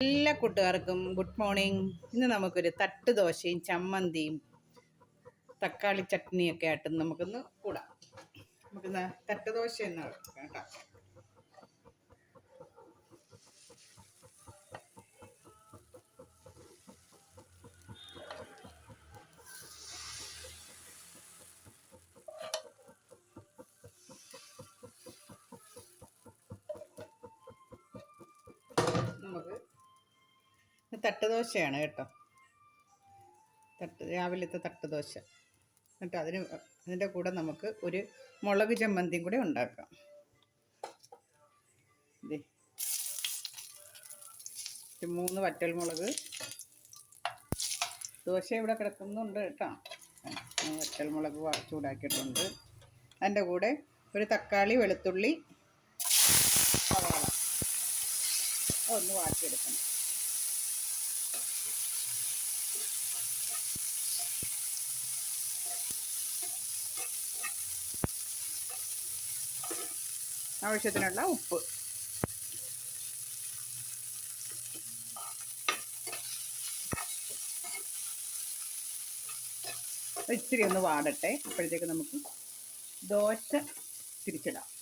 എല്ലാ കൂട്ടുകാർക്കും good morning. ഇന്ന് നമുക്കൊരു തട്ട് ദോശയും ചമ്മന്തിയും തക്കാളി ചട്നിയൊക്കെ ആയിട്ട് നമുക്കൊന്ന് കൂടാം. നമുക്കിന്ന് തട്ട് ദോശ എന്ന് കേട്ടോ. നമുക്ക് ഇത് തട്ട് ദോശയാണ് കേട്ടോ. തട്ട് രാവിലത്തെ തട്ട് ദോശ എന്നിട്ട് അതിന് അതിന്റെ കൂടെ നമുക്ക് ഒരു മുളക് ചമ്മന്തിയും കൂടെ ഉണ്ടാക്കാം. മൂന്ന് വറ്റൽ മുളക്. ദോശ ഇവിടെ കിടക്കുന്നുണ്ട് കേട്ടോ. വറ്റൽ മുളക് ചൂടാക്കിയിട്ടുണ്ട്. അതിന്റെ കൂടെ ഒരു തക്കാളി വെളുത്തുള്ളി സവാള. ഒന്ന് വാട്ടിയെടുക്കണം. ആവശ്യത്തിനുള്ള ഉപ്പ്. ഇച്ചിരി ഒന്ന് വാടട്ടെ. അപ്പോഴത്തേക്ക് നമുക്ക് ദോശ തിരിച്ചിടാം.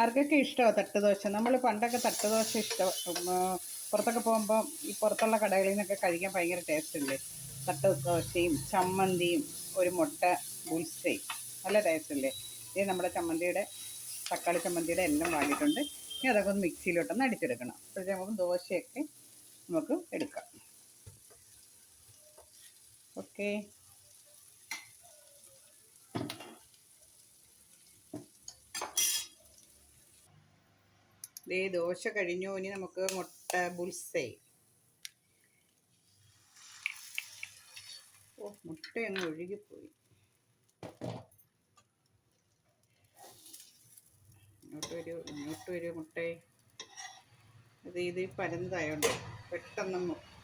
ആർക്കൊക്കെ ഇഷ്ടമാണ് തട്ടുദോശ നമ്മൾ പണ്ടൊക്കെ തട്ടുദോശ ഇഷ്ടം. പുറത്തൊക്കെ പോകുമ്പോൾ ഈ പുറത്തുള്ള കടകളിൽ നിന്നൊക്കെ കഴിക്കാൻ ഭയങ്കര ടേസ്റ്റ് അല്ലേ തട്ടുദോശയും ചമ്മന്തിയും ഒരു മുട്ട ബുൾസയും നല്ല ടേസ്റ്റ് അല്ലേ ഇത് നമ്മുടെ ചമ്മന്തിയുടെ തക്കാളി ചമ്മന്തിയുടെ എല്ലാം വാങ്ങിയിട്ടുണ്ട്. ഇനി അതൊക്കെ ഒന്ന് മിക്സിയിലോട്ടൊന്ന് അടിച്ചെടുക്കണം. അപ്പോഴത്തേക്ക് നമുക്ക് ദോശയൊക്കെ നമുക്ക് എടുക്കാം. ഓക്കേ ദേ ദോശ കഴിഞ്ഞു ഇനി നമുക്ക് മുട്ട ബുൾസൈ. ഓ മുട്ട അങ്ങ് ഒഴുകിപ്പോയി. ഇങ്ങോട്ട് വരൂ ഇങ്ങോട്ട് വരൂ മുട്ടേ. ഇത് ഇത് പരന്നതായോണ്ട് പെട്ടെന്ന് മു-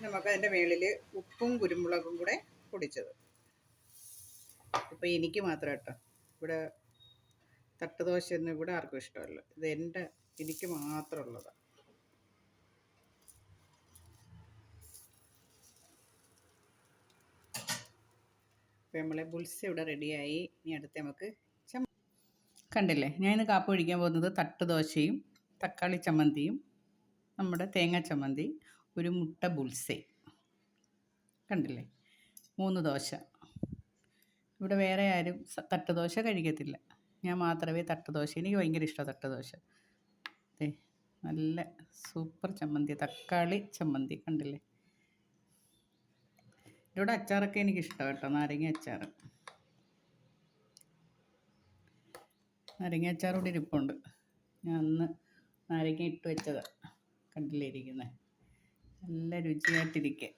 നമുക്ക് അതിന്റെ മേളിൽ ഉപ്പും കുരുമുളകും കൂടെ പൊടിച്ചത്. ഇപ്പം എനിക്ക് മാത്രം കേട്ടോ. ഇവിടെ തട്ടുദോശയൊന്നും ഇവിടെ ആർക്കും ഇഷ്ടമല്ല. ഇത് എന്റെ എനിക്ക് മാത്രമുള്ളതാണ് അപ്പോൾ നമ്മളെ ബുൾസ് ഇവിടെ റെഡിയായി. ഇനി അടുത്ത് നമുക്ക് കണ്ടില്ലേ? ഞാൻ ഇന്ന് കാപ്പ് കഴിക്കാൻ പോകുന്നത് തട്ടുദോശയും തക്കാളി ചമ്മന്തിയും നമ്മുടെ തേങ്ങ ചമ്മന്തി ഒരു മുട്ട ബുൾസയും കണ്ടില്ലേ? മൂന്ന് ദോശ. ഇവിടെ വേറെ ആരും തട്ടുദോശ കഴിക്കത്തില്ല. ഞാൻ മാത്രമേ തട്ടുദോശ എനിക്ക് ഭയങ്കര ഇഷ്ടമാണ് തട്ടുദോശ ദേ നല്ല സൂപ്പർ ചമ്മന്തി തക്കാളി ചമ്മന്തി കണ്ടില്ലേ? ഇവിടെ അച്ചാറൊക്കെ എനിക്ക് ഇഷ്ടമാണ് കേട്ടോ നാരങ്ങ അച്ചാർ നാരങ്ങ അച്ചാർ കൂടി ഇരിപ്പുണ്ട്. ഞാൻ അന്ന് നാരങ്ങ ഇട്ട് വെച്ചതാണ് കണ്ടില്ലേ ഇരിക്കുന്നത് നല്ല രുചിയായിട്ടിരിക്കുക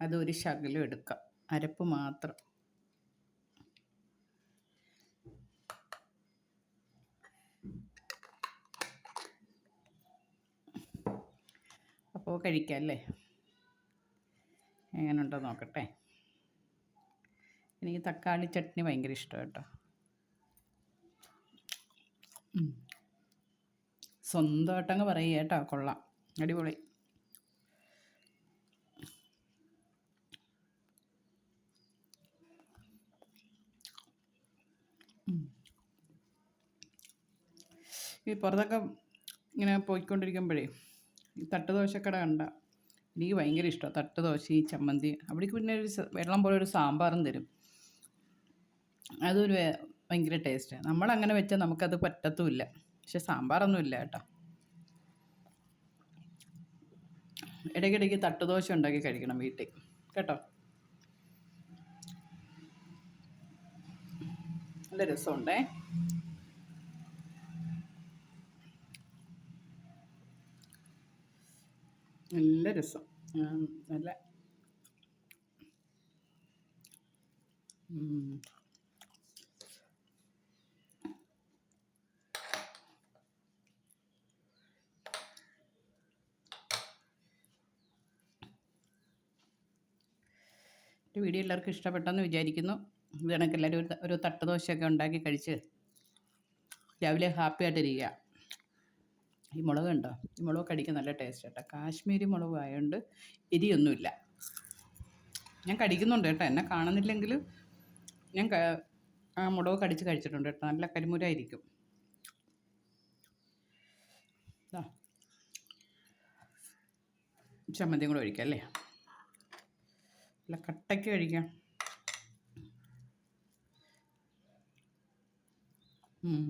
അതൊരു ശകലം എടുക്കാം അരപ്പ് മാത്രം. അപ്പോൾ കഴിക്കാം അല്ലേ? എങ്ങനെയുണ്ടോ നോക്കട്ടെ. എനിക്ക് തക്കാളി ചട്നി ഭയങ്കര ഇഷ്ടമാണ് കേട്ടോ. സ്വന്തമായിട്ടങ്ങ് പറയുക കേട്ടോ. കൊള്ളാം. അടിപൊളി. ഈ പുറത്തൊക്കെ ഇങ്ങനെ പോയിക്കൊണ്ടിരിക്കുമ്പോഴേ ഈ തട്ടുദോശക്കട കണ്ട. എനിക്ക് ഭയങ്കര ഇഷ്ടമാണ് തട്ടുദോശ ഈ ചമ്മന്തി. അവിടേക്ക് പിന്നെ ഒരു വെള്ളം പോലെ ഒരു സാമ്പാറും തരും. അതൊരു ഭയങ്കര ടേസ്റ്റാണ് നമ്മളങ്ങനെ വെച്ചാൽ നമുക്കത് പറ്റത്തുമില്ല പക്ഷെ സാമ്പാറൊന്നും ഇല്ല കേട്ടോ. ഇടയ്ക്കിടയ്ക്ക് തട്ടുദോശ ഉണ്ടാക്കി കഴിക്കണം വീട്ടിൽ. കേട്ടോ? നല്ല രസമുണ്ടേ? നല്ല രസം. നല്ല. ഈ വീഡിയോ എല്ലാവർക്കും ഇഷ്ടപ്പെട്ടെന്ന് വിചാരിക്കുന്നു. ഇത് എല്ലാവരും ഒരു തട്ടുദോശയൊക്കെ ഒരു തട്ട് ഉണ്ടാക്കി കഴിച്ച് രാവിലെ ഹാപ്പി ആയിട്ടിരിക്കുക. ഈ മുളക് ഉണ്ടോ ഈ മുളക് കടിക്കാൻ നല്ല ടേസ്റ്റ് കേട്ടോ കാശ്മീരി മുളക് ആയതുകൊണ്ട് എരിയൊന്നുമില്ല. ഞാൻ കടിക്കുന്നുണ്ട് കേട്ടോ. എന്നെ കാണുന്നില്ലെങ്കിൽ ഞാൻ ആ മുളക് കടിച്ച് കഴിച്ചിട്ടുണ്ട് കേട്ടോ. നല്ല കരിമുരായിരിക്കും. ചമ്മന്തിയും കൂടെ ഒഴിക്കാം അല്ലേ? നല്ല കട്ടയ്ക്ക് കഴിക്കാം. ഉം.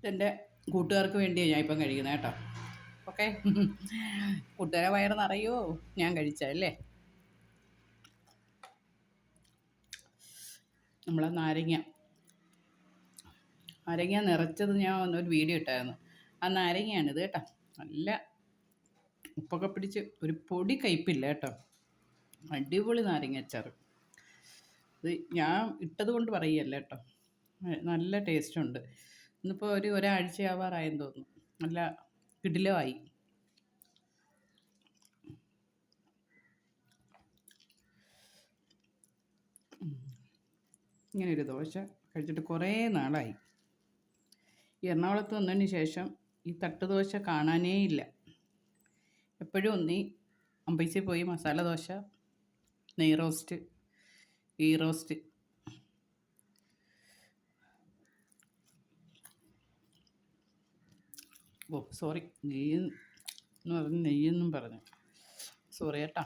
ഇതെന്റെ കൂട്ടുകാർക്ക് വേണ്ടിയാണ് ഞാൻ ഇപ്പം കഴിക്കുന്നത് കേട്ടോ. ഓക്കെ? കൂട്ടുകാരെ വയറ് നിറയോ ഞാൻ കഴിച്ചല്ലേ നമ്മളെ നാരങ്ങ. നാരങ്ങ നിറച്ചത് ഞാൻ ഒരു വീഡിയോ ഇട്ടായിരുന്നു. ആ നാരങ്ങയാണിത് കേട്ടോ. നല്ല ഉപ്പൊക്കെ പിടിച്ച് ഒരു പൊടി കയ്പില്ല കേട്ടോ. അടിപൊളി നാരങ്ങ അച്ചാറ് ഇത് ഞാൻ ഇട്ടത് കൊണ്ട് പറയുകയല്ല കേട്ടോ. നല്ല ടേസ്റ്റ് ഉണ്ട്. ഇന്നിപ്പോൾ ഒരു ഒരാഴ്ചയാവാറായെന്ന് തോന്നുന്നു. നല്ല കിടിലമായി. ഇങ്ങനെ ഒരു ദോശ കഴിച്ചിട്ട് കുറേ നാളായി. ഈ എറണാകുളത്ത് വന്നതിന് ശേഷം ഈ തട്ടുദോശ കാണാനേ ഇല്ല. എപ്പോഴും ഒന്നീ അമ്പൈസിൽ പോയി മസാല ദോശ നെയ് റോസ്റ്റ് ഈ റോസ്റ്റ് ഓ സോറി. നെയ്യ് എന്ന് പറഞ്ഞ് നെയ്യെന്നും പറഞ്ഞു. സോറി കേട്ടോ.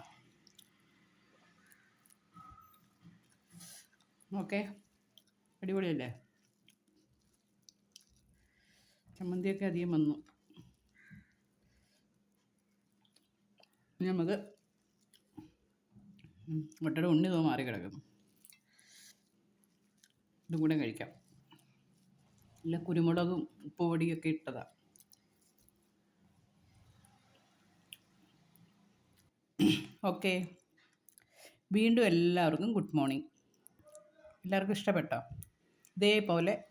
ഓക്കെ. അടിപൊളിയല്ലേ? ചമ്മന്തിയൊക്കെ അധികം വന്നു. നമുക്ക് മുട്ടയുടെ ഉണ്ണി തോ മാറി കിടക്കുന്നു. ഇതും കൂടെ കഴിക്കാം. നല്ല കുരുമുളകും ഉപ്പ് പൊടിയൊക്കെ ഇട്ടതാ ഓക്കെ. വീണ്ടും എല്ലാവർക്കും ഗുഡ് മോർണിംഗ്. എല്ലാവർക്കും ഇഷ്ടപ്പെട്ടോ? ഇതേപോലെ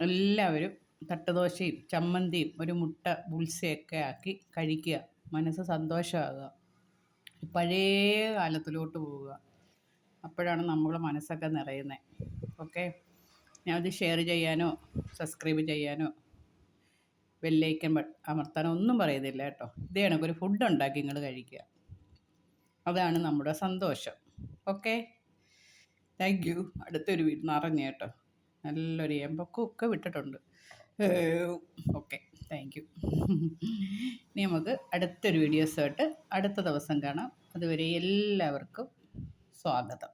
എല്ലാവരും തട്ടുദോശയും ചമ്മന്തിയും ഒരു മുട്ട ബുൾസയൊക്കെ ആക്കി കഴിക്കുക. മനസ്സ് സന്തോഷമാകുക. പഴയ കാലത്തിലോട്ട് പോവുക. അപ്പോഴാണ് നമ്മളെ മനസ്സൊക്കെ നിറയുന്നത് ഓക്കെ. ഞാനത് ഷെയർ ചെയ്യാനോ സബ്സ്ക്രൈബ് ചെയ്യാനോ ബെല്ലൈക്കൻ അമർത്താനോ ഒന്നും പറയുന്നില്ല കേട്ടോ. ഇതേ കണക്കൊരു ഫുഡ് ഉണ്ടാക്കി നിങ്ങൾ കഴിക്കുക. അതാണ് നമ്മുടെ സന്തോഷം. ഓക്കെ? താങ്ക് യു അടുത്തൊരു വീട് നിറഞ്ഞ കേട്ടോ. നല്ലൊരു ഒക്കെ വിട്ടിട്ടുണ്ട്. ഓക്കെ. താങ്ക് യു ഇനി നമുക്ക് അടുത്തൊരു വീഡിയോസായിട്ട് അടുത്ത ദിവസം കാണാം. അതുവരെ എല്ലാവർക്കും സ്വാഗതം.